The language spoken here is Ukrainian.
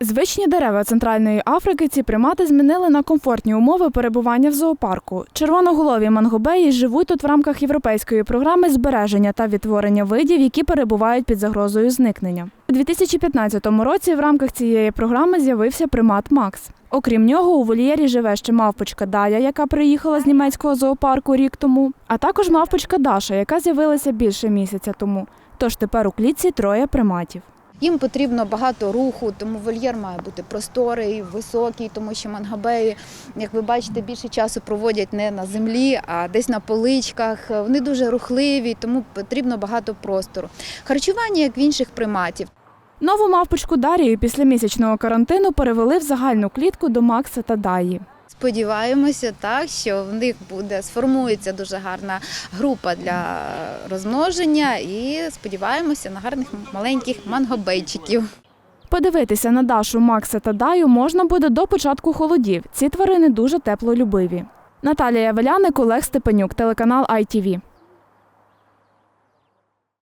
Звичні дерева Центральної Африки ці примати змінили на комфортні умови перебування в зоопарку. Червоноголові мангобеї живуть тут в рамках європейської програми збереження та відтворення видів, які перебувають під загрозою зникнення. У 2015 році в рамках цієї програми з'явився примат Макс. Окрім нього, у вольєрі живе ще мавпочка Дая, яка приїхала з німецького зоопарку рік тому, а також мавпочка Даша, яка з'явилася більше місяця тому. Тож тепер у клітці троє приматів. Їм потрібно багато руху, тому вольєр має бути просторий, високий, тому що мангабеї, як ви бачите, більше часу проводять не на землі, а десь на поличках. Вони дуже рухливі, тому потрібно багато простору. Харчування, як в інших приматів. Нову мавпочку Дарію після місячного карантину перевели в загальну клітку до Макса та Даї. Сподіваємося, так що в них буде сформується дуже гарна група для розмноження, і сподіваємося на гарних маленьких мангобейчиків. Подивитися на Дашу, Макса та Даю можна буде до початку холодів. Ці тварини дуже теплолюбиві. Наталія Веляник, Олег Степенюк, телеканал ITV.